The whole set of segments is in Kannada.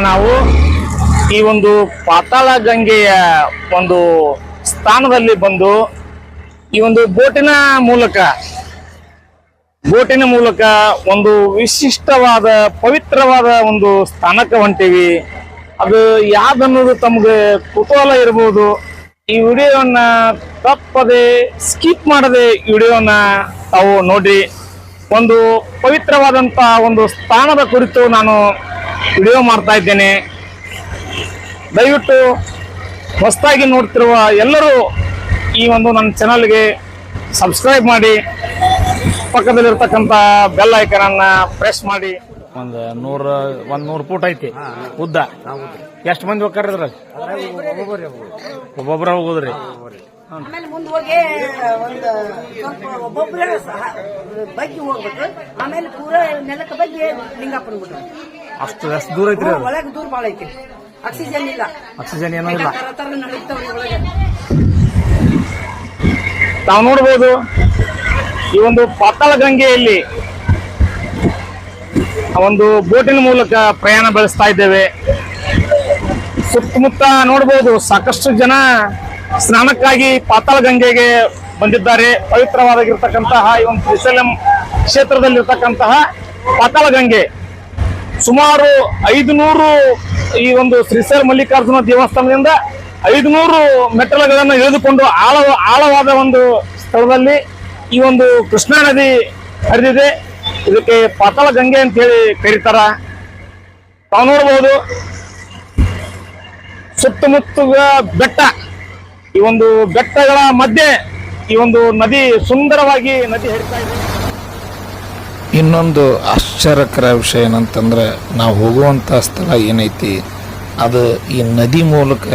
ನಾವು ಈ ಒಂದು ಪಾತಾಳ ಗಂಗೆಯ ಒಂದು ಸ್ಥಾನದಲ್ಲಿ ಬಂದು ಈ ಒಂದು ಬೋಟಿನ ಮೂಲಕ ಬೋಟಿನ ಮೂಲಕ ಒಂದು ವಿಶಿಷ್ಟವಾದ, ಪವಿತ್ರವಾದ ಒಂದು ಸ್ಥಾನಕ್ಕೆ ಹೊಂಟೀವಿ. ಅದು ಯಾವ್ದನ್ನೋದು ತಮಗೆ ಕುತೂಹಲ ಇರಬಹುದು ಈ ವಿಡಿಯೋವನ್ನ ತಪ್ಪದೆ ಸ್ಕಿಪ್ ಮಾಡದೆ ವಿಡಿಯೋನ ತಾವು ನೋಡಿ ಒಂದು ಪವಿತ್ರವಾದಂತಹ ಒಂದು ಸ್ಥಾನದ ಕುರಿತು ನಾನು ವಿಡಿಯೋ ಮಾಡ್ತಾ ಇದ್ದೇನೆ. ದಯವಿಟ್ಟು ಹೊಸದಾಗಿ ನೋಡ್ತಿರುವ ಎಲ್ಲರೂ ಈ ಒಂದು ನನ್ನ ಚಾನಲ್ಗೆ ಸಬ್ಸ್ಕ್ರೈಬ್ ಮಾಡಿ ಪಕ್ಕದಲ್ಲಿರ್ತಕ್ಕಂಥ ಬೆಲ್ ಐಕನನ್ನ ಪ್ರೆಸ್ ಮಾಡಿ. ಒಂದು ನೂರ ಒಂದ್ ನೂರು ಫೂಟ್ ಐತಿ ಉದ್ದ. ಎಷ್ಟು ಮಂದಿ ಹೋಗ್ತಾರ ಒಬ್ಬೊಬ್ರ ಹೋಗೋದ್ರಿ? ಆಮೇಲೆ ಮುಂದೆ ಹೋಗಿ ಒಂದು ಸ್ವಲ್ಪ ಒಬ್ಬೊಬ್ಬರೇ ಬಗ್ಗಿ ಹೋಗ್ಬೇಕು. ಆಮೇಲೆ ಪೂರ ನೆಲಕ್ಕೆ ಬಗ್ಗೆ ಬಿಡ್ಬೇಕು ಅಷ್ಟು ದೂರ ಐತ್ರಿ ಅದು. ಒಳಗೆ ದೂರ ಭಾಳ ಐತಿ. ಆಕ್ಸಿಜನ್ ಇಲ್ಲ. ಆಕ್ಸಿಜನ್ ಏನೂ ಇಲ್ಲ. ತರ ತರ ನಡೀತಾವ್ರಿ ಒಳಗೆ. ತಾವು ನೋಡ್ಬೋದು ಈ ಒಂದು ಪಾತಾಳ ಗಂಗೆಯಲ್ಲಿ ಆ ಒಂದು ಬೋಟಿನ ಮೂಲಕ ಪ್ರಯಾಣ ಬೆಳೆಸ್ತಾ ಇದ್ದೇವೆ. ಸುತ್ತಮುತ್ತ ನೋಡ್ಬೋದು ಸಾಕಷ್ಟು ಜನ ಸ್ನಾನಕ್ಕಾಗಿ ಪಾತಾಳ ಗಂಗೆಗೆ ಬಂದಿದ್ದಾರೆ. ಪವಿತ್ರವಾದಾಗಿರ್ತಕ್ಕಂತಹ ಈ ಒಂದು ಶ್ರೀಶೈಲಂ ಕ್ಷೇತ್ರದಲ್ಲಿರ್ತಕ್ಕಂತಹ ಪಾತಾಳ ಗಂಗೆ. ಸುಮಾರು ಐದುನೂರು ಈ ಒಂದು ಶ್ರೀಸೈಲ್ ಮಲ್ಲಿಕಾರ್ಜುನ ದೇವಸ್ಥಾನದಿಂದ ಐದುನೂರು ಮೆಟ್ಟಲುಗಳನ್ನು ಇಳಿದುಕೊಂಡು ಆಳ, ಆಳವಾದ ಒಂದು ಸ್ಥಳದಲ್ಲಿ ಈ ಒಂದು ಕೃಷ್ಣಾ ನದಿ ಹರಿದಿದೆ. ಇದಕ್ಕೆ ಪಾತಾಳ ಗಂಗೆ ಅಂತ ಹೇಳಿ ಕರೀತಾರ. ತಾವು ನೋಡ್ಬೋದು ಸುತ್ತಮುತ್ತಗ ಬೆಟ್ಟ. ಈ ಒಂದು ಬೆಟ್ಟಗಳ ಮಧ್ಯೆ ಈ ಒಂದು ನದಿ ಸುಂದರವಾಗಿ ನದಿ ಹರಿತಾ ಇದೆ. ಇನ್ನೊಂದು ಆಶ್ಚರ್ಯಕರ ವಿಷಯ ಏನಂತಂದ್ರೆ, ನಾವು ಹೋಗುವಂಥ ಸ್ಥಳ ಏನೈತಿ, ಅದು ಈ ನದಿ ಮೂಲಕ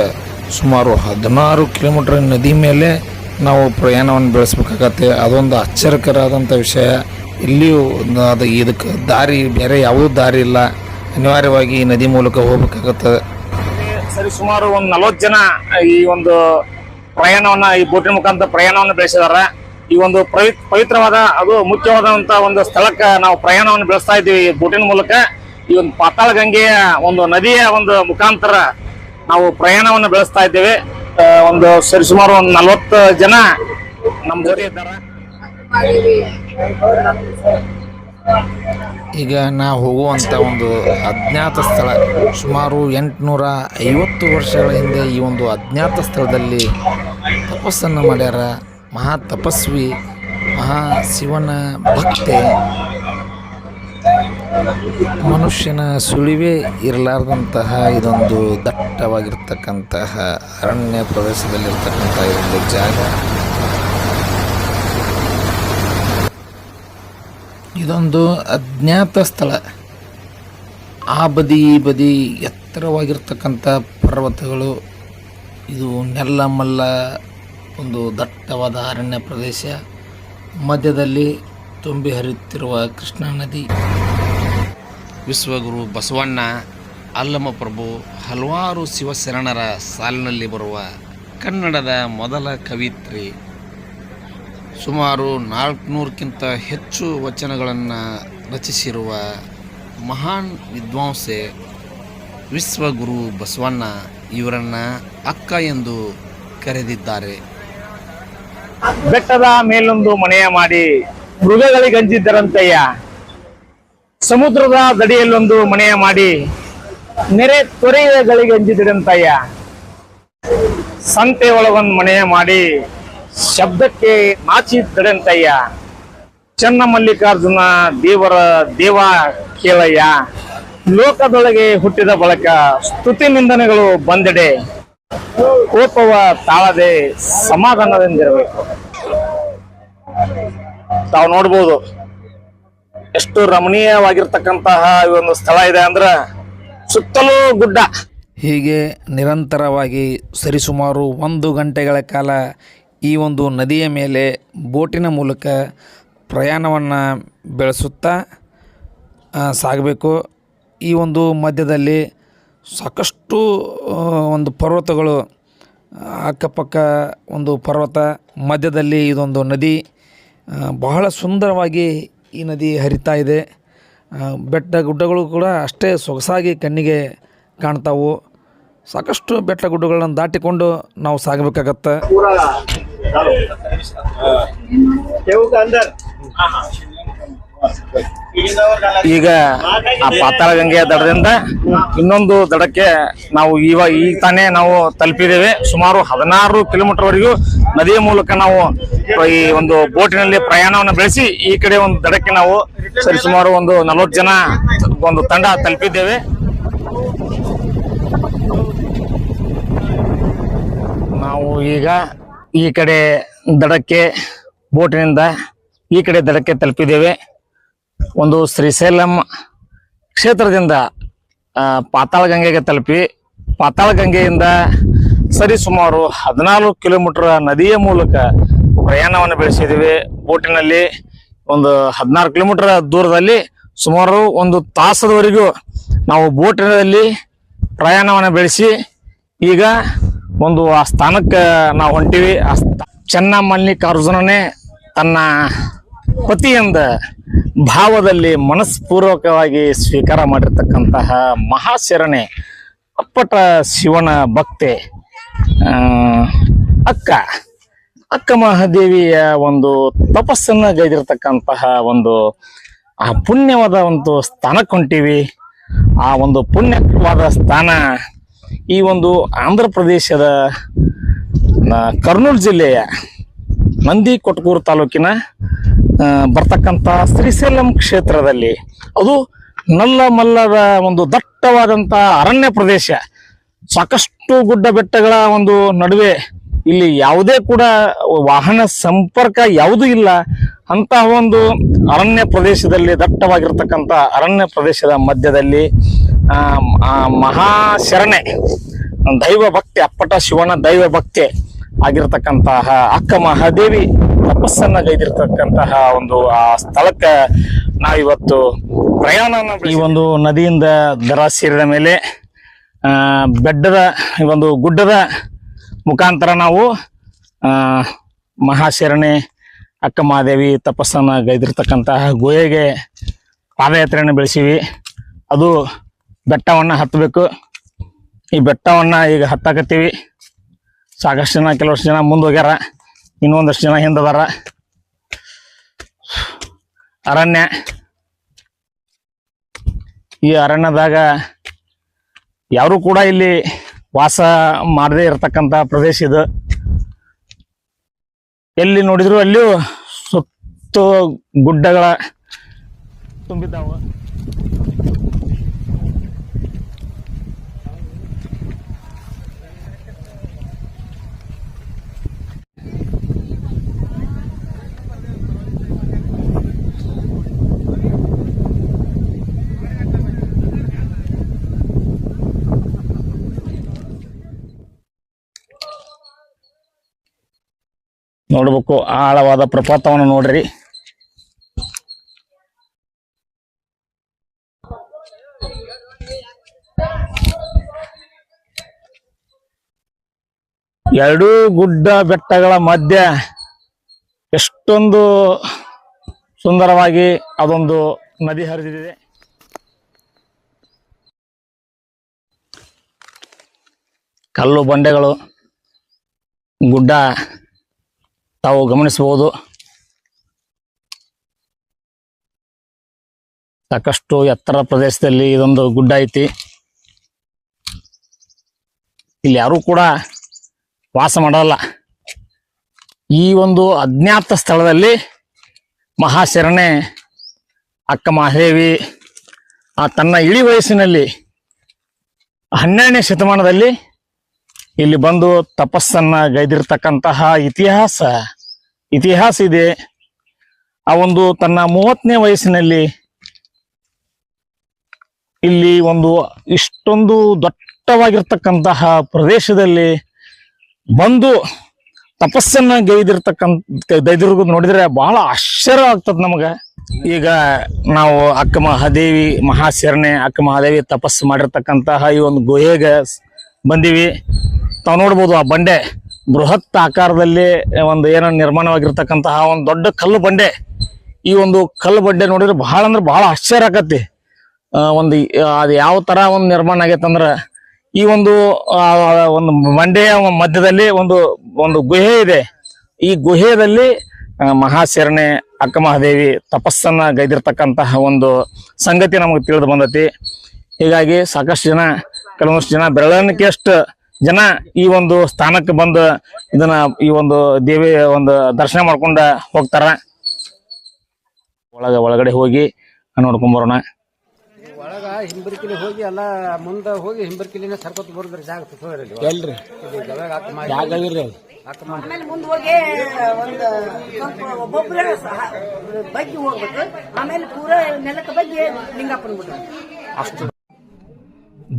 ಸುಮಾರು ಹದಿನಾರು ಕಿಲೋಮೀಟರ್ ನದಿ ಮೇಲೆ ನಾವು ಪ್ರಯಾಣವನ್ನು ಬೆಳೆಸ್ಬೇಕಾಗತ್ತೆ. ಅದೊಂದು ಆಶ್ಚರ್ಯಕರವಾದಂಥ ವಿಷಯ. ಇಲ್ಲಿಯೂ ಅದು ಇದಕ್ಕೆ ದಾರಿ, ಬೇರೆ ಯಾವುದೂ ದಾರಿ ಇಲ್ಲ. ಅನಿವಾರ್ಯವಾಗಿ ಈ ನದಿ ಮೂಲಕ ಹೋಗ್ಬೇಕಾಗತ್ತೆ. ಸರಿ ಸುಮಾರು ಒಂದು ನಲವತ್ತು ಜನ ಈ ಒಂದು ಪ್ರಯಾಣವನ್ನು, ಈ ಬೋಟಿನ ಮುಖಾಂತರ ಪ್ರಯಾಣವನ್ನು ಬೆಳೆಸಿದಾರ. ಈ ಒಂದು ಪವಿ ಪವಿತ್ರವಾದ ಅದು ಮುಖ್ಯವಾದಂತ ಒಂದು ಸ್ಥಳಕ್ಕೆ ನಾವು ಪ್ರಯಾಣವನ್ನು ಬೆಳೆಸ್ತಾ ಇದ್ದೀವಿ ಬೋಟಿನ ಮೂಲಕ. ಈ ಒಂದು ಪಾತಾಳ ಗಂಗೆಯ ಒಂದು ನದಿಯ ಒಂದು ಮುಖಾಂತರ ನಾವು ಪ್ರಯಾಣವನ್ನು ಬೆಳೆಸ್ತಾ ಇದ್ದೇವೆ. ಒಂದು ಸರಿಸುಮಾರು ಒಂದು ನಲವತ್ತು ಜನ ನಮ್ಮ ಜೊತೆ ಇದ್ದಾರೆ. ಈಗ ನಾವು ಹೋಗುವಂಥ ಒಂದು ಅಜ್ಞಾತ ಸ್ಥಳ. ಸುಮಾರು ಎಂಟುನೂರ ಐವತ್ತು ವರ್ಷಗಳ ಹಿಂದೆ ಈ ಒಂದು ಅಜ್ಞಾತ ಸ್ಥಳದಲ್ಲಿ ತಪಸ್ಸನ್ನು ಮಾಡ್ಯಾರ. ಮಹಾ ತಪಸ್ವಿ, ಮಹಾ ಶಿವನ ಭಕ್ತೆ. ಮನುಷ್ಯನ ಸುಳಿವೇ ಇರಲಾರ್ದಂತಹ ಇದೊಂದು ದಟ್ಟವಾಗಿರ್ತಕ್ಕಂತಹ ಅರಣ್ಯ ಪ್ರದೇಶದಲ್ಲಿರ್ತಕ್ಕಂಥ ಇದೊಂದು ಜಾಗ. ಇದೊಂದು ಅಜ್ಞಾತ ಸ್ಥಳ. ಆ ಬದಿ ಈ ಬದಿ ಎತ್ತರವಾಗಿರ್ತಕ್ಕಂಥ ಪರ್ವತಗಳು, ಇದು ನೆಲ್ಲ ಮಲ್ಲ ಒಂದು ದಟ್ಟವಾದ ಅರಣ್ಯ ಪ್ರದೇಶ. ಮಧ್ಯದಲ್ಲಿ ತುಂಬಿ ಹರಿಯುತ್ತಿರುವ ಕೃಷ್ಣಾ ನದಿ. ವಿಶ್ವಗುರು ಬಸವಣ್ಣ ಅಲ್ಲಮ ಪ್ರಭು ಹಲವಾರು ಶಿವಶರಣರ ಸಾಲಿನಲ್ಲಿ ಬರುವ ಕನ್ನಡದ ಮೊದಲ ಕವಿತ್ರಿ. ಸುಮಾರು ನಾಲ್ಕುನೂರಕ್ಕಿಂತ ಹೆಚ್ಚು ವಚನಗಳನ್ನು ರಚಿಸಿರುವ ಮಹಾನ್ ವಿದ್ವಾಂಸೆ ವಿಶ್ವಗುರು ಬಸವಣ್ಣ ಇವರನ್ನು ಅಕ್ಕ ಎಂದು ಕರೆದಿದ್ದಾರೆ. ಬೆಟ್ಟದ ಮೇಲೊಂದು ಮನೆಯ ಮಾಡಿ ಮೃಗಗಳಿಗಂಜಿದ್ದರಂತಯ್ಯ ಸಮುದ್ರದ ದಡಿಯಲ್ಲೊಂದು ಮನೆಯ ಮಾಡಿ ನೆರೆ ತೊರೆಗಳಿಗೆ ಅಂಜಿದರಂತಯ್ಯ ಸಂತೆ ಒಳಗೊಂದು ಮನೆಯ ಮಾಡಿ ಶಬ್ದಕ್ಕೆ ನಾಚಿದ್ದರಂತಯ್ಯ ಚನ್ನ ಮಲ್ಲಿಕಾರ್ಜುನ ದೇವರ ದೇವ ಕೇಳಯ್ಯ, ಲೋಕದೊಳಗೆ ಹುಟ್ಟಿದ ಬಳಕ ಸ್ತುತಿ ನಿಂದನೆಗಳು ಬಂದೆಡೆ ಕೋಪವ ತಾಳದೆ ಸಮಾಧಾನದಿಂದಿರಬೇಕು. ತಾವು ನೋಡ್ಬೋದು ಎಷ್ಟು ರಮಣೀಯವಾಗಿರ್ತಕ್ಕಂತಹ ಈ ಒಂದು ಸ್ಥಳ ಇದೆ ಅಂದ್ರ ಸುತ್ತಲೂ ಗುಡ್ಡ. ಹೀಗೆ ನಿರಂತರವಾಗಿ ಸರಿಸುಮಾರು ಒಂದು ಗಂಟೆಗಳ ಕಾಲ ಈ ಒಂದು ನದಿಯ ಮೇಲೆ ಬೋಟಿನ ಮೂಲಕ ಪ್ರಯಾಣವನ್ನು ಬೆಳೆಸುತ್ತಾ ಸಾಗಬೇಕು. ಈ ಒಂದು ಮಧ್ಯದಲ್ಲಿ ಸಾಕಷ್ಟು ಒಂದು ಪರ್ವತಗಳು, ಅಕ್ಕಪಕ್ಕ ಒಂದು ಪರ್ವತ, ಮಧ್ಯದಲ್ಲಿ ಇದೊಂದು ನದಿ ಬಹಳ ಸುಂದರವಾಗಿ ಈ ನದಿ ಹರಿತಾ ಇದೆ. ಬೆಟ್ಟ ಗುಡ್ಡಗಳು ಕೂಡ ಅಷ್ಟೇ ಸೊಗಸಾಗಿ ಕಣ್ಣಿಗೆ ಕಾಣ್ತಾವು. ಸಾಕಷ್ಟು ಬೆಟ್ಟ ಗುಡ್ಡಗಳನ್ನು ದಾಟಿಕೊಂಡು ನಾವು ಸಾಗಬೇಕಾಗತ್ತೆ. ಈಗ ಆ ಪಾತಾಳ ಗಂಗೆಯ ದಡದಿಂದ ಇನ್ನೊಂದು ದಡಕ್ಕೆ ನಾವು ಇವಾಗ ಈಗ ತಾನೇ ನಾವು ತಲುಪಿದ್ದೇವೆ. ಸುಮಾರು ಹದಿನಾರು ಕಿಲೋಮೀಟರ್ ವರೆಗೂ ನದಿಯ ಮೂಲಕ ನಾವು ಈ ಒಂದು ಬೋಟಿನಲ್ಲಿ ಪ್ರಯಾಣವನ್ನು ಬೆಳೆಸಿ ಈ ಕಡೆ ಒಂದು ದಡಕ್ಕೆ ನಾವು ಸರಿ ಸುಮಾರು ಒಂದು ನಲವತ್ತು ಜನ ಒಂದು ತಂಡ ತಲುಪಿದ್ದೇವೆ. ನಾವು ಈಗ ಈ ಕಡೆ ದಡಕ್ಕೆ, ಬೋಟಿನಿಂದ ಈ ಕಡೆ ದಡಕ್ಕೆ ತಲುಪಿದ್ದೇವೆ. ಒಂದು ಶ್ರೀಶೈಲಂ ಕ್ಷೇತ್ರದಿಂದ ಪಾತಾಳ ಗಂಗೆಗೆ ತಲುಪಿ, ಪಾತಾಳ ಗಂಗೆಯಿಂದ ಸರಿ ಸುಮಾರು ಹದಿನಾಲ್ಕು ಕಿಲೋಮೀಟರ್ ನದಿಯ ಮೂಲಕ ಪ್ರಯಾಣವನ್ನು ಬೆಳೆಸಿದ್ದೀವಿ. ಬೋಟಿನಲ್ಲಿ ಒಂದು ಹದಿನಾರು ಕಿಲೋಮೀಟರ್ ದೂರದಲ್ಲಿ ಸುಮಾರು ಒಂದು ತಾಸದವರೆಗೂ ನಾವು ಬೋಟಿನಲ್ಲಿ ಪ್ರಯಾಣವನ್ನು ಬೆಳೆಸಿ, ಈಗ ಒಂದು ಆ ಸ್ಥಾನಕ್ಕೆ ನಾವು ಹೊಂಟಿವಿ. ಆ ಸ್ಥ- ಚೆನ್ನಮಲ್ಲಿಕಾರ್ಜುನನೇ ತನ್ನ ಪತಿಯಿಂದ ಭಾವದಲ್ಲಿ ಮನಸ್ಪೂರ್ವಕವಾಗಿ ಸ್ವೀಕಾರ ಮಾಡಿರ್ತಕ್ಕಂತಹ ಮಹಾಶರಣೆ ಅಪ್ಪಟ ಶಿವನ ಭಕ್ತೆ ಅಕ್ಕ. ಅಕ್ಕ ಮಹಾದೇವಿಯ ಒಂದು ತಪಸ್ಸನ್ನ ಗೈದಿರ್ತಕ್ಕಂತಹ ಒಂದು, ಆ ಪುಣ್ಯವಾದ ಒಂದು ಸ್ಥಾನಕ್ಕೆ ಹೊಂಟಿವಿ ಆ ಒಂದು ಪುಣ್ಯವಾದ ಸ್ಥಾನ ಈ ಒಂದು ಆಂಧ್ರ ಪ್ರದೇಶದ ಕರ್ನೂಲ್ ಜಿಲ್ಲೆಯ ನಂದಿ ಕೊಟ್ಕೂರು ತಾಲೂಕಿನ ಬರ್ತಕ್ಕಂಥ ಶ್ರೀಶೈಲಂ ಕ್ಷೇತ್ರದಲ್ಲಿ. ಅದು ನಲ್ಲ ಮಲ್ಲದ ಒಂದು ದಟ್ಟವಾದಂಥ ಅರಣ್ಯ ಪ್ರದೇಶ. ಸಾಕಷ್ಟು ಗುಡ್ಡ ಬೆಟ್ಟಗಳ ಒಂದು ನಡುವೆ ಇಲ್ಲಿ ಯಾವುದೇ ಕೂಡ ವಾಹನ ಸಂಪರ್ಕ ಯಾವುದೂ ಇಲ್ಲ. ಅಂತಹ ಒಂದು ಅರಣ್ಯ ಪ್ರದೇಶದಲ್ಲಿ, ದಟ್ಟವಾಗಿರ್ತಕ್ಕಂಥ ಅರಣ್ಯ ಪ್ರದೇಶದ ಮಧ್ಯದಲ್ಲಿ ಮಹಾಶರಣೆ ದೈವ ಭಕ್ತಿ ಅಪ್ಪಟ ಶಿವನ ದೈವ ಭಕ್ತಿ ಆಗಿರ್ತಕ್ಕಂತಹ ಅಕ್ಕ ಮಹಾದೇವಿ ತಪಸ್ಸನ್ನ ಗೈದಿರ್ತಕ್ಕಂತಹ ಒಂದು, ಆ ಸ್ಥಳಕ್ಕೆ ನಾವಿವತ್ತು ಪ್ರಯಾಣ ಈ ಒಂದು ನದಿಯಿಂದ ದರ ಸೇರಿದ ಮೇಲೆ ಬೆಡ್ಡದ ಈ ಒಂದು ಗುಡ್ಡದ ಮುಖಾಂತರ ನಾವು ಮಹಾಶರಣೆ ಅಕ್ಕ ಮಹಾದೇವಿ ತಪಸ್ಸನ್ನ ಗೈದಿರ್ತಕ್ಕಂತಹ ಗುಹೆಗೆ ಪಾದಯಾತ್ರೆಯನ್ನು ಬೆಳೆಸೀವಿ. ಅದು ಬೆಟ್ಟವನ್ನು ಹತ್ತಬೇಕು. ಈ ಬೆಟ್ಟವನ್ನು ಈಗ ಹತ್ತಕತ್ತೀವಿ. ಸಾಕಷ್ಟು ಜನ, ಕೆಲವಷ್ಟು ಜನ ಮುಂದೆ ಹೋಗ್ಯಾರ ಇನ್ನೊಂದಷ್ಟು ಜನ ಹಿಂದದಾರ ಅರಣ್ಯ. ಈ ಅರಣ್ಯದಾಗ ಯಾರು ಕೂಡ ಇಲ್ಲಿ ವಾಸ ಮಾಡದೇ ಇರತಕ್ಕಂತ ಪ್ರದೇಶ ಇದು. ಎಲ್ಲಿ ನೋಡಿದ್ರು ಅಲ್ಲಿಯೂ ಸುತ್ತು ಗುಡ್ಡಗಳ ತುಂಬಿದ್ದಾವ. ನೋಡ್ಬೇಕು. ಆಳವಾದ ಪ್ರಪಾತವನ್ನು ನೋಡ್ರಿ. ಎರಡೂ ಗುಡ್ಡ ಬೆಟ್ಟಗಳ ಮಧ್ಯ ಎಷ್ಟೊಂದು ಸುಂದರವಾಗಿ ಅದೊಂದು ನದಿ ಹರಿದಿದೆ. ಕಲ್ಲು ಬಂಡೆಗಳು, ಗುಡ್ಡ ತಾವು ಗಮನಿಸಬಹುದು. ಸಾಕಷ್ಟು ಎತ್ತರ ಪ್ರದೇಶದಲ್ಲಿ ಇದೊಂದು ಗುಡ್ಡ ಐತಿ. ಇಲ್ಲಿ ಯಾರು ಕೂಡ ವಾಸ ಮಾಡಲ್ಲ. ಈ ಒಂದು ಅಜ್ಞಾತ ಸ್ಥಳದಲ್ಲಿ ಮಹಾಶರಣೆ ಅಕ್ಕ ಮಹಾದೇವಿ, ಆ ತನ್ನ ಇಳಿ ವಯಸ್ಸಿನಲ್ಲಿ ಹನ್ನೆರಡನೇ ಶತಮಾನದಲ್ಲಿ ಇಲ್ಲಿ ಬಂದು ತಪಸ್ಸನ್ನ ಗೈದಿರ್ತಕ್ಕಂತಹ ಇತಿಹಾಸ ಇತಿಹಾಸ ಇದೆ. ಆ ಒಂದು ತನ್ನ ಮೂವತ್ತನೇ ವಯಸ್ಸಿನಲ್ಲಿ ಇಲ್ಲಿ ಒಂದು ಇಷ್ಟೊಂದು ದಟ್ಟವಾಗಿರ್ತಕ್ಕಂತಹ ಪ್ರದೇಶದಲ್ಲಿ ಬಂದು ತಪಸ್ಸನ್ನ ಗೈದಿರ್ತಕ್ಕಂಥ ಗೈದಿರೋದು ನೋಡಿದ್ರೆ ಬಹಳ ಆಶ್ಚರ್ಯ ಆಗ್ತದ ನಮಗ. ಈಗ ನಾವು ಅಕ್ಕ ಮಹಾದೇವಿ ಮಹಾಶರಣೆ ಅಕ್ಕ ಮಹಾದೇವಿ ತಪಸ್ಸು ಮಾಡಿರ್ತಕ್ಕಂತಹ ಈ ಒಂದು ಗುಹೆಗೆ ಬಂದೀವಿ. ತಾವು ನೋಡ್ಬೋದು ಆ ಬಂಡೆ. ಬೃಹತ್ ಆಕಾರದಲ್ಲಿ ಒಂದು ಏನೋ ನಿರ್ಮಾಣವಾಗಿರ್ತಕ್ಕಂತಹ ಒಂದು ದೊಡ್ಡ ಕಲ್ಲು ಬಂಡೆ. ಈ ಒಂದು ಕಲ್ಲು ಬಂಡೆ ನೋಡಿದ್ರೆ ಬಹಳ ಅಂದ್ರೆ ಬಹಳ ಆಶ್ಚರ್ಯ ಆಕತಿ ಒಂದು ಅದು ಯಾವ ತರ ಒಂದು ನಿರ್ಮಾಣ ಆಗೈತಂದ್ರೆ ಈ ಒಂದು ಒಂದು ಮಂಡೆಯ ಮಧ್ಯದಲ್ಲಿ ಒಂದು ಒಂದು ಗುಹೆ ಇದೆ. ಈ ಗುಹೆಯಲ್ಲಿ ಮಹಾಶರಣೆ ಅಕ್ಕ ಮಹಾದೇವಿ ತಪಸ್ಸನ್ನ ಗೈದಿರ್ತಕ್ಕಂತಹ ಒಂದು ಸಂಗತಿ ನಮಗೆ ತಿಳಿದು ಬಂದತಿ. ಹೀಗಾಗಿ ಸಾಕಷ್ಟು ಜನ, ಕೆಲವೊಂದಷ್ಟು ಜನ ಬೆರಳಣಿಕೆಯಷ್ಟು ಜನ ಈ ಒಂದು ಸ್ಥಾನಕ್ಕೆ ಬಂದು ಇದನ್ನ ಈ ಒಂದು ದೇವಿಯ ಒಂದು ದರ್ಶನ ಮಾಡ್ಕೊಂಡ ಹೋಗ್ತಾರ. ಒಳಗ ಒಳಗಡೆ ಹೋಗಿ ನೋಡ್ಕೊಂಡ್ ಬರೋಣ. ಒಳಗ ಹಿಂಬರ್ಕಿಲಿ ಹೋಗಿ ಎಲ್ಲ ಮುಂದೆ ಹೋಗಿ ಹಿಂಬರ್ಕಿಲಿನ ಸರ್ಕೊತ್ ಬರೋದ್ರ ಜಾಗ ಎಲ್ರಿ. ಆಮೇಲೆ ಮುಂದೆ ಹೋಗಿ ಒಂದು ಸ್ವಲ್ಪ ಒಬ್ಬೊಬ್ಬರೇ ಸಹ ಬಗ್ಗಿ ಹೋಗ್ಬೇಕು. ಆಮೇಲೆ ಪೂರಾ ನೆಲಕ್ಕೆ ಬಗ್ಗಿ ಲಿಂಗಪ್ಪನ ಬಿಡ್ಬೇಕು ಅಷ್ಟು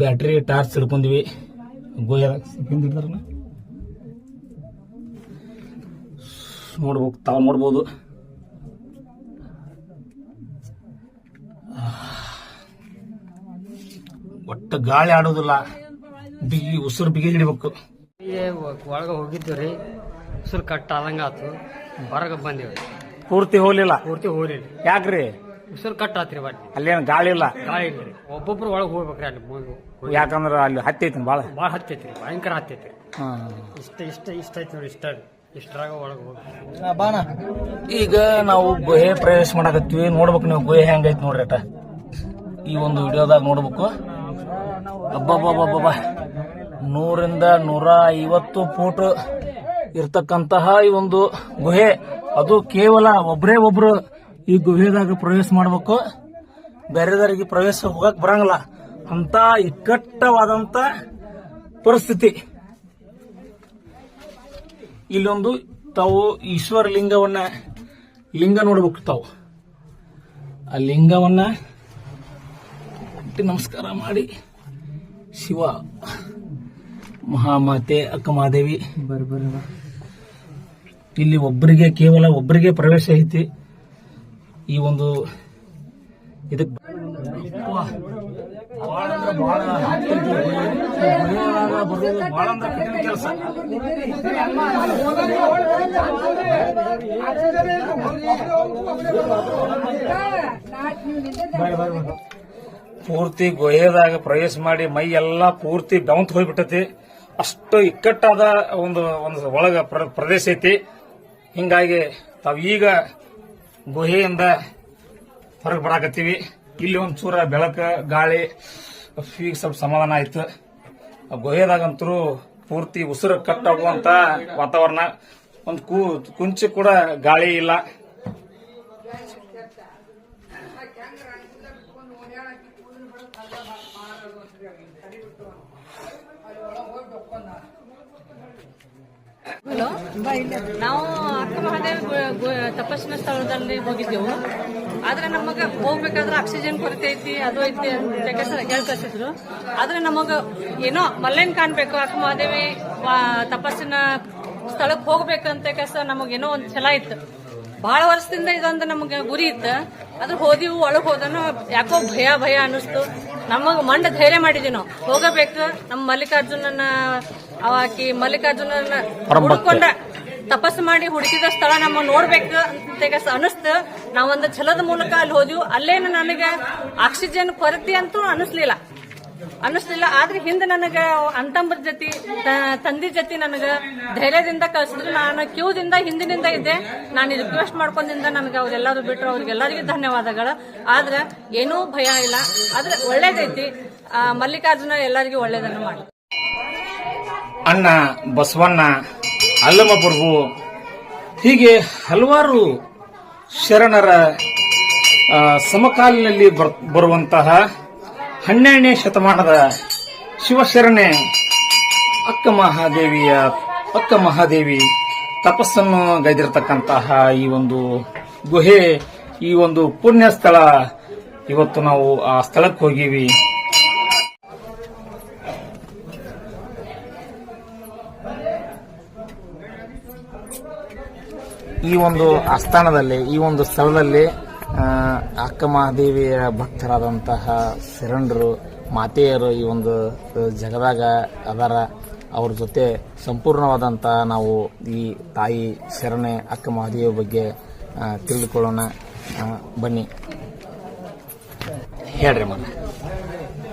ಬ್ಯಾಟ್ರಿ ಟಾರ್ಚ್ ಹಿಡ್ಕೊಂಡ್ವಿ. ಗೋಯದಾಗ ನೋಡ್ಬೋದು ನೋಡ್ಬೇಕು ತಾವು ನೋಡ್ಬೋದು. ಒಟ್ಟು ಗಾಳಿ ಆಡೋದಿಲ್ಲ. ಬಿಗಿ ಉಸಿರು ಬಿಗಿ ಹಿಡಿಬೇಕು. ಒಳಗ ರೀ ಉಸಿರು ಕಟ್ ಆದಂಗ ಆತು ಹೊರಗ ಬಂದಿವ್ರಿ. ಪೂರ್ತಿ ಹೋಗ್ಲಿಲ್ಲ? ಪೂರ್ತಿ ಹೋಗ್ಲಿಲ್ಲ. ಯಾಕ್ರಿ? ಉಸಿರು ಕಟ್ ಆತ್ರಿ ಬಟ್ ಅಲ್ಲೇನು ಗಾಳಿ ಇಲ್ಲ? ಗಾಳಿ ಇಲ್ಲ ಒಬ್ಬೊಬ್ರು ಒಳಗೆ ಹೋಗ್ಬೇಕ್ರಿ ಅಲ್ಲಿ ಮುಂದೆ ಯಾಕಂದ್ರ ಅಲ್ಲಿ ಹತ್ತೈತಿ ಭಾಳ? ಭಾಳ ಹತ್ತೈತ್ರಿ ಭಯಂಕರ ಹತ್ತೈತ್ರಿ ಇಷ್ಟ ಇಷ್ಟ ಇಷ್ಟ ಐತಿ ನೋಡಿ ಇಷ್ಟ ಇಷ್ಟರಾಗ ಹೋಗ್ಬೇಕು ಬಾಣ. ಈಗ ನಾವು ಗುಹೆ ಪ್ರವೇಶ ಮಾಡಕತ್ತೀವಿ. ನೋಡ್ಬೇಕು ನೀವು ಗುಹೆ ಹೆಂಗೈತಿ ನೋಡ್ರಿ ಅಟ. ಈ ಒಂದು ವಿಡಿಯೋದಾಗ ನೋಡ್ಬೇಕು. ಅಬ್ಬಬ್ಬಬ್ಬಬ್ಬ ನೂರಿಂದ ನೂರ ಐವತ್ತು ಫೂಟ್ ಇರ್ತಕ್ಕಂತಹ ಈ ಒಂದು ಗುಹೆ. ಅದು ಕೇವಲ ಒಬ್ರೇ ಒಬ್ರು ಈ ಗುಹೆದಾಗ ಪ್ರವೇಶ ಮಾಡ್ಬೇಕು. ಬೇರೆದವರಿಗೆ ಪ್ರವೇಶ ಹೋಗಕ್ ಬರಂಗಿಲ್ಲ. ಅಂತ ಇಕ್ಕಟ್ಟವಾದಂತ ಪರಿಸ್ಥಿತಿ. ಇಲ್ಲೊಂದು ತಾವು ಈಶ್ವರ ಲಿಂಗವನ್ನ ಲಿಂಗ ನೋಡ್ಬೇಕು ತಾವು. ಆ ಲಿಂಗವನ್ನ ನಮಸ್ಕಾರ ಮಾಡಿ ಶಿವ ಮಹಾಮಾತೆ ಅಕ್ಕ ಮಹಾದೇವಿ ಇಲ್ಲಿ ಒಬ್ಬರಿಗೆ ಕೇವಲ ಒಬ್ಬರಿಗೆ ಪ್ರವೇಶ ಐತಿ. ಈ ಒಂದು ಇದಕ್ಕೆ ಭಾಳ ಅಂದ್ರೆ ಭಾಳ ಹತ್ತೈತಿ ಗುಹೆ. ಈ ಗುಹೆಯೊಳಗ ಬರೋದು ಭಾಳ ಅಂದ್ರೆ ಕಠಿಣ ಕೆಲಸ. ಪೂರ್ತಿ ಗುಹೆದಾಗ ಪ್ರವೇಶ ಮಾಡಿ ಮೈ ಎಲ್ಲಾ ಪೂರ್ತಿ ಡೌನ್ ಹೋಗ್ಬಿಟ್ಟತಿ. ಅಷ್ಟು ಇಕ್ಕಟ್ಟಾದ ಒಂದು ಒಂದು ಒಳಗ ಪ್ರ- ಪ್ರದೇಶ ಐತಿ. ಹಿಂಗಾಗಿ ತಾವು ಈಗ ಗುಹೆಯಿಂದ ಹೊರಗೆ ಬರಾಕತ್ತೀವಿ. ಇಲ್ಲಿ ಒಂದು ಚೂರ ಬೆಳಕ, ಗಾಳಿ ಈಗ ಸ್ವಲ್ಪ ಸಮಾಧಾನ ಆಯ್ತು. ಆ ಗುಹೆದಾಗಂತರೂ ಪೂರ್ತಿ ಉಸಿರು ಕಟ್ಟಾಗುವಂತ ವಾತಾವರಣ. ಒಂದು ಕುಂಚಿ ಕೂಡ ಗಾಳಿ ಇಲ್ಲ. ನಾವು ಅಕ್ಕ ಮಹಾದೇವಿ ತಪಸ್ಸಿನ ಸ್ಥಳದಲ್ಲಿ ಹೋಗಿದ್ದೆವು. ಆದ್ರೆ ನಮಗ ಹೋಗ್ಬೇಕಾದ್ರೆ ಆಕ್ಸಿಜನ್ ಕೊರತೆ ಐತಿ, ಅದು ಐತಿ ಅಂತ ಕೆಸ ಹೇಳ್ಕಸಿದ್ರು ಆದ್ರೆ ನಮಗ ಏನೋ ಮಲ್ಲೇನ್ ಕಾಣ್ಬೇಕು, ಅಕ್ಕ ಮಹಾದೇವಿ ತಪಸ್ಸಿನ ಸ್ಥಳಕ್ಕೆ ಹೋಗ್ಬೇಕಂತ ಕೆಸ ನಮಗೇನೋ ಒಂದ್ ಛಲ ಇತ್ತು. ಬಹಳ ವರ್ಷದಿಂದ ಇದೊಂದು ನಮಗೆ ಗುರಿ ಇತ್ತು. ಅದ್ರ ಹೋದಿವು, ಒಳಗೆ ಹೋದನು ಯಾಕೋ ಭಯ ಭಯ ಅನ್ನಿಸ್ತು. ನಮಗೆ ಮಂಡ ಧೈರ್ಯ ಮಾಡಿದ್ವಿ ನಾವು. ಹೋಗಬೇಕು ನಮ್ಮ ಮಲ್ಲಿಕಾರ್ಜುನನ ಅವಾಕಿ ಮಲ್ಲಿಕಾರ್ಜುನನ ಹುಡ್ಕೊಂಡ ತಪಸ್ಸು ಮಾಡಿ ಹುಡುಕಿದ ಸ್ಥಳ ನಮ್ಮ ನೋಡ್ಬೇಕು ಅಂತ ಅನಿಸ್ತು ನಾವೊಂದು ಛಲದ ಮೂಲಕ ಅಲ್ಲಿ ಹೋದ್ವಿ. ಅಲ್ಲೇನು ನನಗೆ ಆಕ್ಸಿಜನ್ ಕೊರತೆ ಅಂತೂ ಅನಿಸ್ಲಿಲ್ಲ ಅನಿಸ್ಲಿಲ್ಲ ಆದ್ರೆ ಹಿಂದೆ ನನಗೆ ಅಂತಂಬರ ಜೊತೆ ತಂದಿ ಜೊತೆ ನನಗ ಧೈರ್ಯದಿಂದ ಕಳ್ಸಿದ್ರು. ನಾನು ಕ್ಯೂದಿಂದ ಹಿಂದಿನಿಂದ ಇದ್ದೆ. ನಾನು ರಿಕ್ವೆಸ್ಟ್ ಮಾಡ್ಕೊಂಡಿಂದ ನನಗೆ ಅವ್ರೆಲ್ಲರೂ ಬಿಟ್ರು. ಅವ್ರಿಗೆಲ್ಲರಿಗೂ ಧನ್ಯವಾದಗಳು. ಆದ್ರೆ ಏನೂ ಭಯ ಇಲ್ಲ. ಆದ್ರೆ ಒಳ್ಳೇದೈತಿ. ಮಲ್ಲಿಕಾರ್ಜುನ ಎಲ್ಲರಿಗೂ ಒಳ್ಳೇದನ್ನು ಮಾಡಿ ಅಣ್ಣ, ಬಸವಣ್ಣ, ಅಲ್ಲಮ್ಮ ಪ್ರಭು, ಹೀಗೆ ಹಲವಾರು ಶರಣರ ಸಮಕಾಲಿನಲ್ಲಿ ಬರ್- ಬರುವಂತಹ ಹನ್ನೆರಡನೇ ಶತಮಾನದ ಶಿವಶರಣೆ ಅಕ್ಕ ಮಹಾದೇವಿಯ, ಅಕ್ಕ ಮಹಾದೇವಿ ತಪಸ್ಸನ್ನು ಗೈದಿರತಕ್ಕಂತಹ ಈ ಒಂದು ಗುಹೆ, ಈ ಒಂದು ಪುಣ್ಯ ಸ್ಥಳ ಇವತ್ತು ನಾವು ಆ ಸ್ಥಳಕ್ಕೆ ಹೋಗಿವಿ. ಈ ಒಂದು ಆಸ್ಥಾನದಲ್ಲಿ, ಈ ಒಂದು ಸ್ಥಳದಲ್ಲಿ ಅಕ್ಕ ಮಹಾದೇವಿಯ ಭಕ್ತರಾದಂತಹ ಶರಣರು, ಮಾತೆಯರು ಈ ಒಂದು ಜಗದಾಗ ಅದರ, ಅವ್ರ ಜೊತೆ ಸಂಪೂರ್ಣವಾದಂಥ ನಾವು ಈ ತಾಯಿ ಶರಣೆ ಅಕ್ಕ ಮಹಾದೇವಿಯ ಬಗ್ಗೆ ತಿಳಿದುಕೊಳ್ಳೋಣ. ಬನ್ನಿ. ಹೇಳ್ರಿ ಮಗ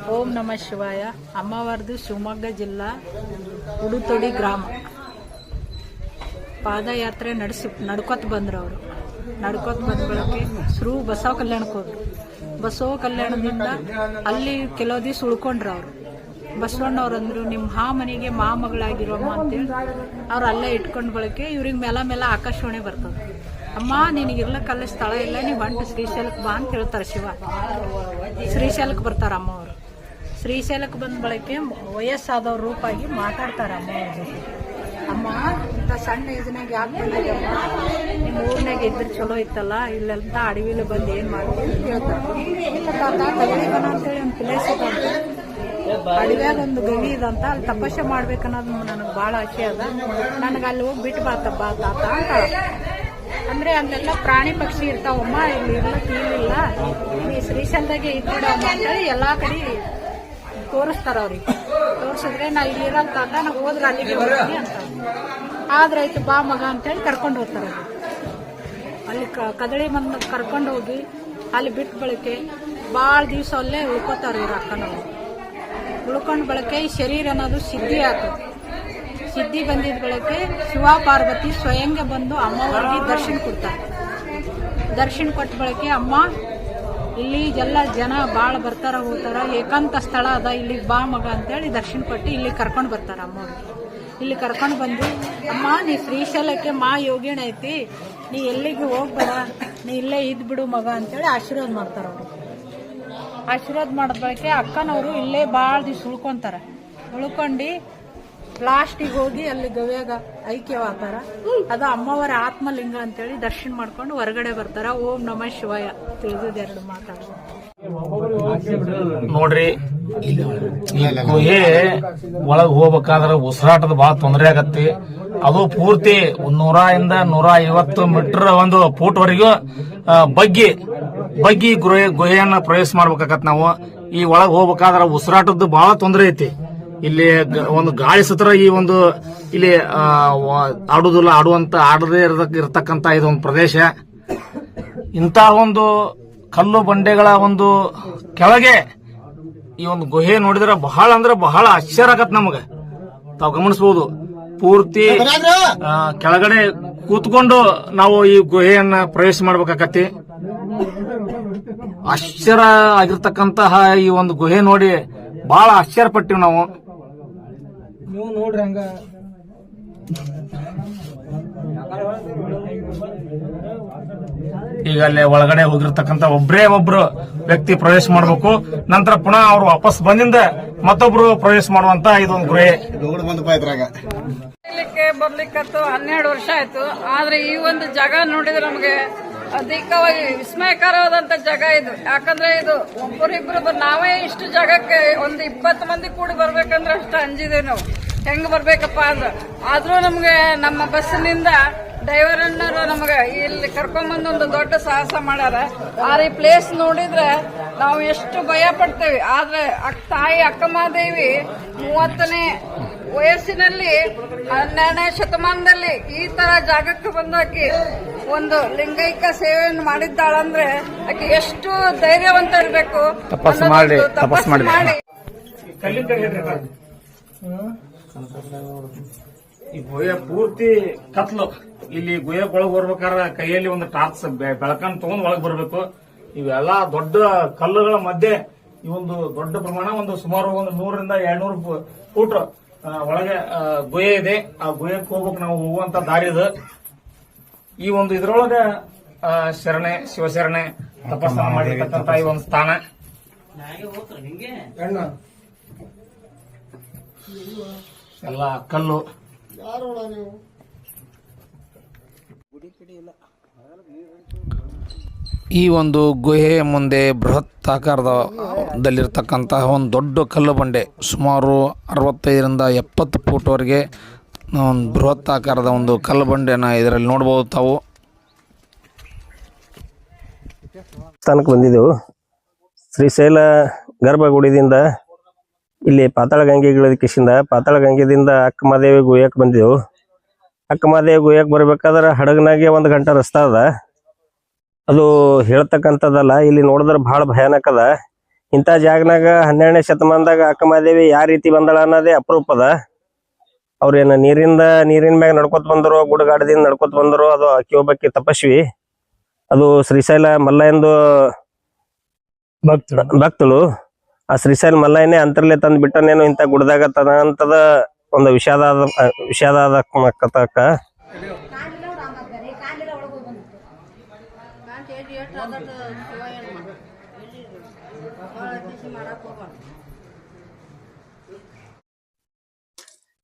ಓಂ ನಮ ಶಿವಾಯ. ಅಮ್ಮವಾರ್ದು ಶಿವಮೊಗ್ಗ ಜಿಲ್ಲಾ ಉಡುತೊಡಿ ಗ್ರಾಮ. ಪಾದಯಾತ್ರೆ ನಡೆಸಿ ನಡ್ಕೊತ ಬಂದ್ರು ಅವರು. ನಡ್ಕೊತ ಬಂದ ಬಳಕೆ ಶ್ರೂ ಬಸವ ಕಲ್ಯಾಣಕ್ಕೆ ಹೋದ್ರು. ಬಸವ ಕಲ್ಯಾಣದಿಂದ ಅಲ್ಲಿ ಕೆಲವು ದಿವಸ ಉಳ್ಕೊಂಡ್ರು ಅವರು. ಬಸವಣ್ಣವ್ರು ಅಂದ್ರು ನಿಮ್ಮ ಹಾ ಮನೆಗೆ ಮಾ ಮಗಳಾಗಿರೋಮ್ಮ ಅಂತೇಳಿ ಅವ್ರು ಅಲ್ಲೇ ಇಟ್ಕೊಂಡ್ ಬಳಕೆ ಇವ್ರಿಗೆ ಮೇಲ ಮೇಲ ಆಕಾಶವಾಣಿ ಬರ್ತದೆ. ಅಮ್ಮ, ನಿನಗೆ ಇರ್ಲಕ್ಕಲ್ಲ ಸ್ಥಳ ಇಲ್ಲ, ನೀವು ಹೊಂಟು ಶ್ರೀಶೈಲಕ್ಕೆ ಬಾ ಅಂತ ಹೇಳ್ತಾರೆ ಶಿವ. ಶ್ರೀಶೈಲಕ್ಕೆ ಬರ್ತಾರೆ ಅಮ್ಮ ಅವರು. ಶ್ರೀಶೈಲಕ್ಕೆ ಬಂದ ಬಳಕೆ ವಯಸ್ಸಾದವ್ರ ರೂಪಾಗಿ ಮಾತಾಡ್ತಾರೆ ಅಮ್ಮ ಅವ್ರ ಜೊತೆ. ಅಮ್ಮ, ಇಂಥ ಸಣ್ಣ ಏಜ್ನಾಗ ಯಾಕೆ ಬಂದಿದ್ದಮ್ಮ ನಿಮ್ಮ ಊರ್ನಾಗ ಇದ್ರೆ ಚಲೋ ಇತ್ತಲ್ಲ, ಇಲ್ಲೆಂತ ಅಡವಿಲಿ ಬಂದು ಏನು ಮಾಡ್ತೀವಿ ಅಂತ ಹೇಳ್ತಾರೆ ಅಂತೇಳಿ ಒಂದು ಪ್ಲೇಸ್ ಅಡವ್ಯಾಗ ಒಂದು ಗವಿ ಇದಂತ ಅಲ್ಲಿ ತಪಸ್ಸೆ ಮಾಡ್ಬೇಕನ್ನೋದು ನನಗೆ ಭಾಳ ಆಸೆ ಅದ. ನನಗೆ ಅಲ್ಲಿ ಹೋಗಿ ಬಿಟ್ಟು ಬಾತ ಬಾ ತಾತ ಅಂತ ಅಂದ್ರೆ ಅಲ್ಲೆಲ್ಲ ಪ್ರಾಣಿ ಪಕ್ಷಿ ಇರ್ತಾವಮ್ಮ, ಇಲ್ಲಿ ಇರ್ಲಕ್ ಇಲ್ಲಿಲ್ಲ ಈ ಶ್ರೀಶೈಲದಾಗೆ ಇದ್ಬಿಡಮ್ಮ ಅಂತೇಳಿ ಎಲ್ಲಾ ಕಡೆ ತೋರಿಸ್ತಾರ ಅವ್ರಿಗೆ. ತೋರಿಸಿದ್ರೆ ನಾ ಇಲ್ಲಿ ಇರಲ್ಲ ತಾತ ನಾ ಹೋದ್ರೆ ಅಲ್ಲಿಗೆ ಬರ್ತೀನಿ ಅಂತ ಆದ್ರೆ ಆಯ್ತು ಬಾ ಮಗ ಅಂತೇಳಿ ಕರ್ಕೊಂಡು ಹೋಗ್ತಾರೆ. ಅಲ್ಲಿ ಕದಳಿ ಬಂದು ಕರ್ಕೊಂಡು ಹೋಗಿ ಅಲ್ಲಿ ಬಿಟ್ಟು ಬಳಕೆ ಭಾಳ ದಿವಸ ಅಲ್ಲೇ ಉಳ್ಕೋತಾರ ಇವ್ರ ಅಕ್ಕನವ್ರು. ಉಳ್ಕೊಂಡ್ ಬಳಕೆ ಈ ಶರೀರ ಅನ್ನೋದು ಸಿದ್ಧಿ ಆಗ್ತದೆ. ಸಿದ್ಧಿ ಬಂದಿದ್ದ ಬಳಕೆ ಶಿವ ಪಾರ್ವತಿ ಸ್ವಯಂಗೆ ಬಂದು ಅಮ್ಮವರಿಗೆ ದರ್ಶನ ಕೊಡ್ತಾರೆ. ದರ್ಶನ ಕೊಟ್ಟ ಬಳಕೆ ಅಮ್ಮ, ಇಲ್ಲಿ ಎಲ್ಲ ಜನ ಭಾಳ ಬರ್ತಾರ ಹೋಗ್ತಾರ, ಏಕಾಂತ ಸ್ಥಳ ಅದ ಇಲ್ಲಿ ಬಾ ಮಗ ಅಂತೇಳಿ ದರ್ಶನ ಕೊಟ್ಟು ಇಲ್ಲಿ ಕರ್ಕೊಂಡು ಬರ್ತಾರ ಅಮ್ಮವ್ರಿಗೆ. ಇಲ್ಲಿ ಕರ್ಕೊಂಡು ಬಂದ್ವಿ ಅಮ್ಮ, ನೀ ಶ್ರೀಶೈಲಕ್ಕೆ ಮಾ ಯೋಗಿಣ ಐತಿ. ನೀ ಎಲ್ಲಿಗೆ ಹೋಗ್ಬೇಡ ನೀ ಇಲ್ಲೇ ಇದ್ ಬಿಡು ಮಗ, ಅಂತೇಳಿ ಆಶೀರ್ವಾದ ಮಾಡ್ತಾರ ಅವರು. ಆಶೀರ್ವಾದ ಮಾಡಿದ ಬಳಿಕ ಅಕ್ಕನವರು ಇಲ್ಲೇ ಭಾಳ ದಿವ್ಸ ಉಳ್ಕೊಂತಾರ. ಉಳ್ಕೊಂಡು ಲಾಸ್ಟಿಗೆ ಹೋಗಿ ಅಲ್ಲಿ ಗವ್ಯಾಗ ಐಕ್ಯವಾತಾರ ಅದು ಅಮ್ಮವರ ಆತ್ಮಲಿಂಗ ಅಂತೇಳಿ ದರ್ಶನ ಮಾಡ್ಕೊಂಡು ಹೊರಗಡೆ ಬರ್ತಾರ. ಓಂ ನಮ ಶಿವಾಯ. ತಿಳಿದ ಎರಡು ಮಾತಾಡ್ತಾರೆ ನೋಡ್ರಿ ಗುಹೆ ಒಳಗ್ ಹೋಗ್ಬೇಕಾದ್ರೆ ಉಸಿರಾಟದ ಬಹಳ ತೊಂದರೆ ಆಗತ್ತೆ. ಅದು ಪೂರ್ತಿ ನೂರ ಇಂದ ನೂರ ಐವತ್ತು ಮೀಟರ್ ಒಂದು ಫೂಟ್ ವರೆಗೂ ಬಗ್ಗಿ ಬಗ್ಗಿ ಗುಹೆ, ಗುಹೆಯನ್ನ ಪ್ರವೇಶ ಮಾಡ್ಬೇಕಾಗತ್ ನಾವು. ಈ ಒಳಗ್ ಹೋಗ್ಬೇಕಾದ್ರೆ ಉಸಿರಾಟದ ಬಹಳ ತೊಂದರೆ ಐತಿ. ಇಲ್ಲಿ ಒಂದು ಗಾಳಿ ಸತ್ರ ಈ ಒಂದು ಇಲ್ಲಿ ಆಡುದಿಲ್ಲ, ಆಡುವಂತ, ಆಡದೇ ಇರತಕ್ಕ ಇರತಕ್ಕಂತ ಇದೊಂದು ಪ್ರದೇಶ. ಇಂತಹ ಒಂದು ಕಲ್ಲು ಬಂಡೆಗಳ ಒಂದು ಕೆಳಗೆ ಈ ಒಂದು ಗುಹೆ ನೋಡಿದ್ರೆ ಬಹಳ ಅಂದ್ರೆ ಬಹಳ ಆಶ್ಚರ್ಯ ಆಗತ್ ನಮಗ. ತಾವು ಗಮನಿಸಬಹುದು ಪೂರ್ತಿ ಕೆಳಗಡೆ ಕೂತ್ಕೊಂಡು ನಾವು ಈ ಗುಹೆಯನ್ನ ಪ್ರವೇಶ ಮಾಡ್ಬೇಕಾಕತಿ ಆಶ್ಚರ್ಯ ಆಗಿರ್ತಕ್ಕಂತಹ ಈ ಒಂದು ಗುಹೆ ನೋಡಿ ಬಹಳ ಆಶ್ಚರ್ಯ ಪಟ್ಟಿವಿ ನಾವು ನೋಡ್ರಿ ಹಂಗ. ಈಗ ಅಲ್ಲಿ ಒಳಗಡೆ ಹೋಗಿರ್ತಕ್ಕಂತ ಒಬ್ಬರೇ ಒಬ್ರು ವ್ಯಕ್ತಿ ಪ್ರವೇಶ ಮಾಡಬೇಕು. ನಂತರ ಪುನಃ ಅವರು ವಾಪಸ್ ಬಂದಿಂದ ಮತ್ತೊಬ್ರು ಪ್ರವೇಶ ಮಾಡುವಂತ ಇದೊಂದು ಗುರಿ ಬರ್ಲಿಕ್ಕೆ ಬರ್ಲಿಕ್ಕತ್ತು ಹನ್ನೆರಡು ವರ್ಷ ಆಯ್ತು. ಆದ್ರೆ ಈ ಒಂದು ಜಾಗ ನೋಡಿದ್ರೆ ನಮಗೆ ಅಧಿಕವಾಗಿ ವಿಸ್ಮಯಕರವಾದಂತ ಜಾಗ ಇದು. ಯಾಕಂದ್ರೆ ಇದು ಒಬ್ಬರಿಬ್ರು ನಾವೇ ಇಷ್ಟು ಜಾಗಕ್ಕೆ ಒಂದು ಇಪ್ಪತ್ತು ಮಂದಿ ಕೂಡಿ ಬರ್ಬೇಕಂದ್ರೆ ಅಷ್ಟು ಅಂಜಿದೆ ನಾವು. ಹೆಂಗ್ ಬರ್ಬೇಕಪ್ಪ ಅಂದ್ರೆ? ಆದ್ರೂ ನಮ್ಗೆ ನಮ್ಮ ಬಸ್ಸಿನಿಂದ ಡ್ರೈವರ್ ಅಣ್ಣರು ನಮಗೆ ಇಲ್ಲಿ ಕರ್ಕೊಂಡ್ಬಂದು ಒಂದು ದೊಡ್ಡ ಸಾಹಸ ಮಾಡ್ಯಾರ. ಆದ್ರೆ ಈ ಪ್ಲೇಸ್ ನೋಡಿದ್ರೆ ನಾವು ಎಷ್ಟು ಭಯ ಪಡ್ತೇವೆ. ಆದ್ರೆ ತಾಯಿ ಅಕ್ಕಮಹಾದೇವಿ ಮೂವತ್ತನೇ ವಯಸ್ಸಿನಲ್ಲಿ ಹನ್ನೆರಡನೇ ಶತಮಾನದಲ್ಲಿ ಈ ತರ ಜಾಗಕ್ಕೆ ಬಂದಾಕಿ ಒಂದು ಲಿಂಗೈಕ ಸೇವೆಯನ್ನು ಮಾಡಿದ್ದಾಳಂದ್ರೆ ಆಕೆ ಎಷ್ಟು ಧೈರ್ಯವಂತ ಇರಬೇಕು ತಪಸ್ಸು ಮಾಡಿ- ತಪಸ್ಸು. ಮಾಡಿ ಈ ಗುಹೆ ಪೂರ್ತಿ ಕತ್ಲು. ಇಲ್ಲಿ ಗುಹೆ ಒಳಗೆ ಬರ್ಬೇಕಾದ್ರೆ ಕೈಯಲ್ಲಿ ಒಂದು ಟಾರ್ಚ್ ಬೆಳಕನ್ನು ತಗೊಂಡ್ ಒಳಗೆ ಬರಬೇಕು. ಇವೆಲ್ಲ ದೊಡ್ಡ ಕಲ್ಲುಗಳ ಮಧ್ಯೆ ಈ ಒಂದು ದೊಡ್ಡ ಪ್ರಮಾಣ ಒಂದು ಸುಮಾರು ಒಂದು ನೂರರಿಂದ ಎರಡ್ನೂರು ಫೂಟ್ ಒಳಗೆ ಗುಹೆ ಇದೆ. ಆ ಗುಹೆಗೆ ಹೋಗ್ಬೇಕು ನಾವು ಹೋಗುವಂತ ದಾರಿ ಇದು. ಈ ಒಂದು ಇದ್ರೊಳಗೆ ಶರಣೆ ಶಿವಶರಣೆ ತಪಸ್ಸನ್ನ ಮಾಡಿರ್ತಕ್ಕಂತ ಈ ಒಂದು ಸ್ಥಾನ. ಎಲ್ಲ ಕಲ್ಲು. ಈ ಒಂದು ಗುಹೆಯ ಮುಂದೆ ಬೃಹತ್ ಆಕಾರದಲ್ಲಿರ್ತಕ್ಕಂತಹ ಒಂದು ದೊಡ್ಡ ಕಲ್ಲು ಬಂಡೆ ಸುಮಾರು ಅರವತ್ತೈದರಿಂದ ಎಪ್ಪತ್ತು ಫೂಟ್ವರೆಗೆ ಒಂದು ಬೃಹತ್ ಆಕಾರದ ಒಂದು ಕಲ್ಲು ಬಂಡೆನ ಇದರಲ್ಲಿ ನೋಡ್ಬೋದು ತಾವು. ಸ್ಥಾನಕ್ಕೆ ಬಂದಿದ್ದೆವು. ಶ್ರೀಶೈಲ ಗರ್ಭಗುಡಿದಿಂದ ಇಲ್ಲಿ ಪಾತಾಳ ಗಂಗೆ ಕಿಶಿಂದ ಪಾತಾಳ ಗಂಗೆದಿಂದ ಅಕ್ಕಮಹಾದೇವಿ ಗುಹ್ಯಕ್ಕೆ ಬಂದಿವು. ಅಕ್ಕಮಹಾದೇವಿ ಗುಹ್ಯಕ್ಕೆ ಬರ್ಬೇಕಾದ್ರೆ ಹಡಗನಾಗೆ ಒಂದು ಗಂಟೆ ರಸ್ತಾ ಅದ. ಅದು ಹೇಳ್ತಕ್ಕಂಥದ್ದಲ್ಲ ಇಲ್ಲಿ ನೋಡಿದ್ರೆ ಬಹಳ ಭಯಾನಕ ಅದ. ಇಂಥ ಜಾಗನಾಗ ಹನ್ನೆರಡನೇ ಶತಮಾನದಾಗ ಅಕ್ಕಮಹಾದೇವಿ ಯಾವ ರೀತಿ ಬಂದಳ ಅನ್ನೋದೇ ಅಪರೂಪದ ಅವ್ರೇನು ನೀರಿಂದ ನೀರಿನ ಮ್ಯಾಗ ನಡ್ಕೊತ ಬಂದರು ಗುಡ್ಗಾಡದಿಂದ ನಡ್ಕೊತ ಬಂದರು ಅದು ಅಕ್ಕಿ ತಪಸ್ವಿ. ಅದು ಶ್ರೀಶೈಲ ಮಲ್ಲಯಂದು ಭಕ್ತರು ಭಕ್ತಳು. ಆ ಶ್ರೀಶೈಲ್ ಮಲ್ಲಯ್ಯನೇ ಅಂತರ್ಲೆ ತಂದು ಬಿಟ್ಟನೇನು ಇಂತ ಗುಡ್ದಾಗ ತದ ಅಂತದ ಒಂದು ವಿಷಾದ ವಿಷಾದ ಕಥಕ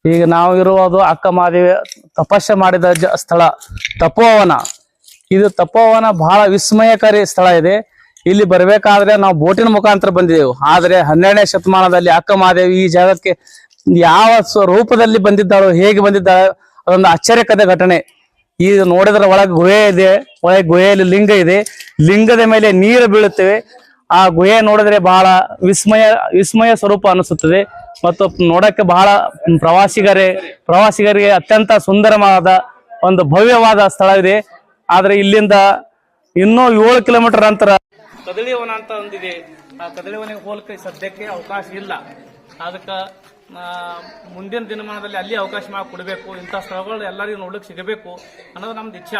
ಈಗ ನಾವು ಇರುವುದು ಅಕ್ಕ ಮಾದೇವಿ ತಪಸ್ಸೆ ಮಾಡಿದ ಸ್ಥಳ ತಪೋವನ. ಇದು ತಪೋವನ ಬಹಳ ವಿಸ್ಮಯಕಾರಿ ಸ್ಥಳ ಇದೆ. ಇಲ್ಲಿ ಬರ್ಬೇಕಾದ್ರೆ ನಾವು ಬೋಟಿನ ಮುಖಾಂತರ ಬಂದಿದ್ದೆವು ಆದ್ರೆ ಹನ್ನೆರಡನೇ ಶತಮಾನದಲ್ಲಿ ಅಕ್ಕ ಮಹಾದೇವಿ ಈ ಜಾಗಕ್ಕೆ ಯಾವ ಸ್ವರೂಪದಲ್ಲಿ ಬಂದಿದ್ದಾಳು, ಹೇಗೆ ಬಂದಿದ್ದಾಳೆ ಅದೊಂದು ಆಶ್ಚರ್ಯಕದ ಘಟನೆ. ಈ ನೋಡಿದ್ರೆ ಒಳಗೆ ಗುಹೆ ಇದೆ, ಒಳಗೆ ಗುಹೆಯಲ್ಲಿ ಲಿಂಗ ಇದೆ. ಲಿಂಗದ ಮೇಲೆ ನೀರು ಬೀಳುತ್ತವೆ. ಆ ಗುಹೆ ನೋಡಿದ್ರೆ ಬಹಳ ವಿಸ್ಮಯ ವಿಸ್ಮಯ ಸ್ವರೂಪ ಅನಿಸುತ್ತದೆ. ಮತ್ತು ನೋಡಕ್ಕೆ ಬಹಳ ಪ್ರವಾಸಿಗರೇ, ಪ್ರವಾಸಿಗರಿಗೆ ಅತ್ಯಂತ ಸುಂದರವಾದ ಒಂದು ಭವ್ಯವಾದ ಸ್ಥಳ ಇದೆ ಆದ್ರೆ ಇಲ್ಲಿಂದ ಇನ್ನೂ ಏಳು ಕಿಲೋಮೀಟರ್ ಅಂತರ ಕದಳಿವನ ಅಂತ ಒಂದಿದೆ. ಆ ಕದಳಿವನಿಗೆ ಹೋಲಿಕೆ ಸದ್ಯಕ್ಕೆ ಅವಕಾಶ ಇಲ್ಲ. ಅದಕ್ಕೆ ಮುಂದಿನ ದಿನಮಾನದಲ್ಲಿ ಅಲ್ಲಿ ಅವಕಾಶ ಮಾಡಿ ಕೊಡಬೇಕು. ಇಂಥ ಸ್ಥಳಗಳು ಎಲ್ಲರಿಗೂ ನೋಡ್ಲಿಕ್ಕೆ ಸಿಗಬೇಕು ಅನ್ನೋದು ನಮ್ದು ಇಚ್ಛೆ.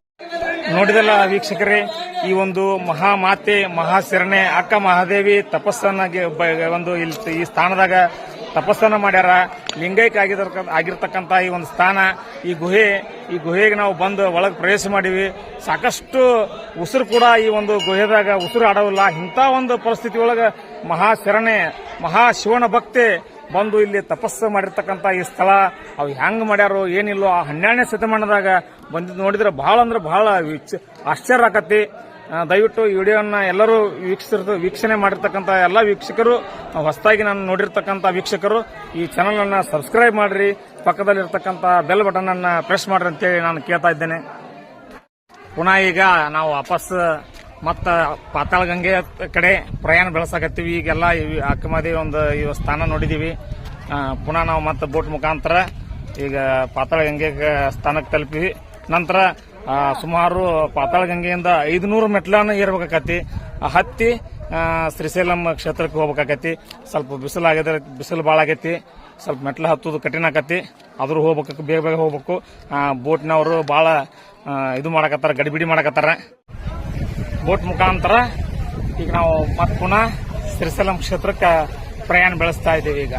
ನೋಡಿದಲ್ಲ ವೀಕ್ಷಕರೇ, ಈ ಒಂದು ಮಹಾಮಾತೆ, ಮಹಾಶಿರಣೆ, ಅಕ್ಕ ಮಹಾದೇವಿ ತಪಸ್ಸನ್ನ ಗೆ- ಒಂದು ಇಲ್ಲಿ ಈ ಸ್ಥಾನದಾಗ ತಪಸ್ಸನ್ನ ಮಾಡ್ಯಾರ. ಲಿಂಗೈಕ ಆಗಿರ್ತಕ್ಕ ಆಗಿರ್ತಕ್ಕಂತ ಈ ಒಂದು ಸ್ಥಾನ, ಈ ಗುಹೆ, ಈ ಗುಹೆಗೆ ನಾವು ಬಂದು ಒಳಗೆ ಪ್ರವೇಶ ಮಾಡಿವಿ. ಸಾಕಷ್ಟು ಉಸಿರು ಕೂಡ ಈ ಒಂದು ಗುಹೆದಾಗ ಉಸಿರು ಆಡೋಲ್ಲ ಇಂಥ ಒಂದು ಪರಿಸ್ಥಿತಿ ಒಳಗೆ ಮಹಾಶರಣೆ, ಮಹಾಶಿವನ ಭಕ್ತಿ ಬಂದು ಇಲ್ಲಿ ತಪಸ್ಸು ಮಾಡಿರ್ತಕ್ಕಂಥ ಈ ಸ್ಥಳ. ಅವು ಹೆಂಗೆ ಮಾಡ್ಯಾರೋ ಏನಿಲ್ಲೋ ಆ ಹನ್ನೆರಡನೇ ಶತಮಾನದಾಗ ಬಂದಿದ್ದು ನೋಡಿದ್ರೆ ಬಹಳ ಅಂದ್ರೆ ವಿಚ- ಆಶ್ಚರ್ಯ ಆಕತಿ ದಯವಿಟ್ಟು ಈ ವಿಡಿಯೋನ ಎಲ್ಲರೂ ವೀಕ್ಷಿಸಿರ್ತ ವೀಕ್ಷಣೆ ಮಾಡಿರ್ತಕ್ಕಂಥ ಎಲ್ಲ ವೀಕ್ಷಕರು ಹೊಸದಾಗಿ ನಾನು ನೋಡಿರ್ತಕ್ಕಂಥ ವೀಕ್ಷಕರು ಈ ಚಾನಲನ್ನು ಸಬ್ಸ್ಕ್ರೈಬ್ ಮಾಡಿರಿ. ಪಕ್ಕದಲ್ಲಿರ್ತಕ್ಕಂಥ ಬೆಲ್ ಬಟನ್ ಅನ್ನ ಪ್ರೆಸ್ ಮಾಡ್ರಿ ಅಂತೇಳಿ ನಾನು ಕೇಳ್ತಾ ಇದ್ದೇನೆ. ಪುನಃ ಈಗ ನಾವು ವಾಪಸ್ ಮತ್ತು ಪಾತಾಳ ಗಂಗೆ ಕಡೆ ಪ್ರಯಾಣ ಬೆಳೆಸಾಕತ್ತೀವಿ. ಈಗೆಲ್ಲ ಅಕ್ಕಮಾದಿ ಒಂದು ಈ ಸ್ಥಾನ ನೋಡಿದೀವಿ. ಆ, ಪುನಃ ನಾವು ಮತ್ತೆ ಬೋಟ್ ಮುಖಾಂತರ ಈಗ ಪಾತಾಳ ಗಂಗೆ ಸ್ಥಾನಕ್ಕೆ ತಲುಪಿವಿ ನಂತರ ಸುಮಾರು ಪಾತಾಳ ಗಂಗೆಯಿಂದ ಐದುನೂರು ಮೆಟ್ಲನ್ನು ಏರ್ಬೇಕಾಕತಿ ಹತ್ತಿ ಶ್ರೀಶೈಲಂ ಕ್ಷೇತ್ರಕ್ಕೆ ಹೋಗ್ಬೇಕಾಕತಿ ಸ್ವಲ್ಪ ಬಿಸಿಲು ಆಗಿದ್ರೆ ಬಿಸಿಲು ಭಾಳ ಆಗೈತಿ. ಸ್ವಲ್ಪ ಮೆಟ್ಲು ಹತ್ತೋದು ಕಠಿಣ ಆಕತಿ ಆದರೂ ಹೋಗ್ಬೇಕು, ಬೇಗ ಬೇಗ ಹೋಗ್ಬೇಕು. ಬೋಟ್ನವರು ಭಾಳ ಇದು ಮಾಡಕತ್ತಾರ, ಗಡಿಬಿಡಿ ಮಾಡಕತ್ತಾರ. ಬೋಟ್ ಮುಖಾಂತರ ಈಗ ನಾವು ಮತ್ತೆ ಪುನಃ ಶ್ರೀಶೈಲಂ ಕ್ಷೇತ್ರಕ್ಕೆ ಪ್ರಯಾಣ ಬೆಳೆಸ್ತಾ ಇದ್ದೀವಿ ಈಗ.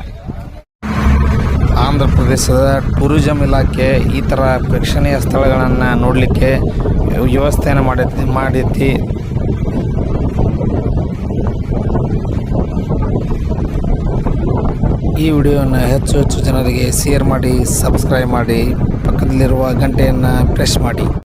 ಆಂಧ್ರ ಪ್ರದೇಶದ ಟೂರಿಸಂ ಇಲಾಖೆ ಈ ಥರ ಪ್ರೇಕ್ಷಣೀಯ ಸ್ಥಳಗಳನ್ನು ನೋಡಲಿಕ್ಕೆ ವ್ಯವಸ್ಥೆಯನ್ನು ಮಾಡೈತಿ ಮಾಡೈತಿ ಈ ವಿಡಿಯೋನ ಹೆಚ್ಚು ಹೆಚ್ಚು ಜನರಿಗೆ ಶೇರ್ ಮಾಡಿ, ಸಬ್ಸ್ಕ್ರೈಬ್ ಮಾಡಿ, ಪಕ್ಕದಲ್ಲಿರುವ ಗಂಟೆಯನ್ನು ಪ್ರೆಸ್ ಮಾಡಿ.